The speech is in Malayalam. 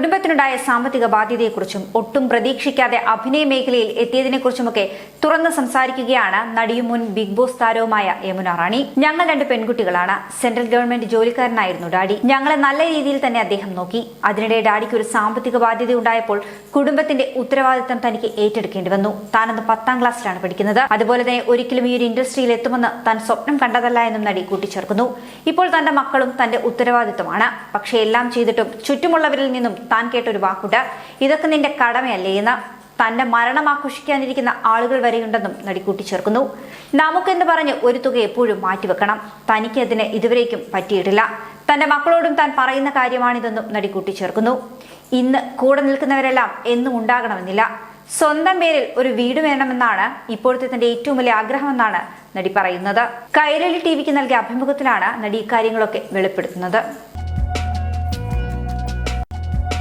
കുടുംബത്തിനുണ്ടായ സാമ്പത്തിക ബാധ്യതയെക്കുറിച്ചും ഒട്ടും പ്രതീക്ഷിക്കാതെ അഭിനയ മേഖലയിൽ എത്തിയതിനെക്കുറിച്ചുമൊക്കെ തുറന്ന് സംസാരിക്കുകയാണ് നടിയും മുൻ ബിഗ് ബോസ് താരവുമായ യമുന റാണി. ഞങ്ങൾ രണ്ട് പെൺകുട്ടികളാണ്. സെൻട്രൽ ഗവൺമെന്റ് ജോലിക്കാരനായിരുന്നു ഡാഡി. ഞങ്ങളെ നല്ല രീതിയിൽ തന്നെ അദ്ദേഹം നോക്കി. അതിനിടെ ഡാഡിക്ക് ഒരു സാമ്പത്തിക ബാധ്യത ഉണ്ടായപ്പോൾ കുടുംബത്തിന്റെ ഉത്തരവാദിത്തം തനിക്ക് ഏറ്റെടുക്കേണ്ടി വന്നു. താനന്ന് പത്താം ക്ലാസ്സിലാണ് പഠിക്കുന്നത്. അതുപോലെ തന്നെ ഒരിക്കലും ഈ ഒരു ഇൻഡസ്ട്രിയിൽ എത്തുമെന്ന് താൻ സ്വപ്നം കണ്ടതല്ല എന്നും നടി കൂട്ടിച്ചേർക്കുന്നു. ഇപ്പോൾ തന്റെ മക്കളും തന്റെ ഉത്തരവാദിത്തമാണ് പക്ഷേ എല്ലാം ചെയ്തിട്ടും ചുറ്റുമുള്ളവരിൽ നിന്നും താൻ കേട്ടൊരു വാക്കുണ്ട്. ഇതൊക്കെ നിന്റെ കടമയല്ലേ എന്ന് തന്റെ മരണം ആഘോഷിക്കാനിരിക്കുന്ന ആളുകൾ വരെയുണ്ടെന്നും നടി കൂട്ടിച്ചേർക്കുന്നു. നമുക്കെന്ന് പറഞ്ഞ് ഒരു തുക എപ്പോഴും മാറ്റിവെക്കണം. തനിക്ക് അതിന് ഇതുവരേക്കും പറ്റിയിട്ടില്ല. തന്റെ മക്കളോടും താൻ പറയുന്ന കാര്യമാണിതെന്നും നടി കൂട്ടിച്ചേർക്കുന്നു. ഇന്ന് കൂടെ നിൽക്കുന്നവരെല്ലാം എന്നും ഉണ്ടാകണമെന്നില്ല. സ്വന്തം പേരിൽ ഒരു വീട് വേണമെന്നാണ് ഇപ്പോഴത്തെ തന്റെ ഏറ്റവും വലിയ ആഗ്രഹമെന്നാണ് നടി പറയുന്നത്. കൈരളി ടി വിക്ക് നൽകിയ അഭിമുഖത്തിലാണ് നടി ഇക്കാര്യങ്ങളൊക്കെ വെളിപ്പെടുത്തുന്നത്.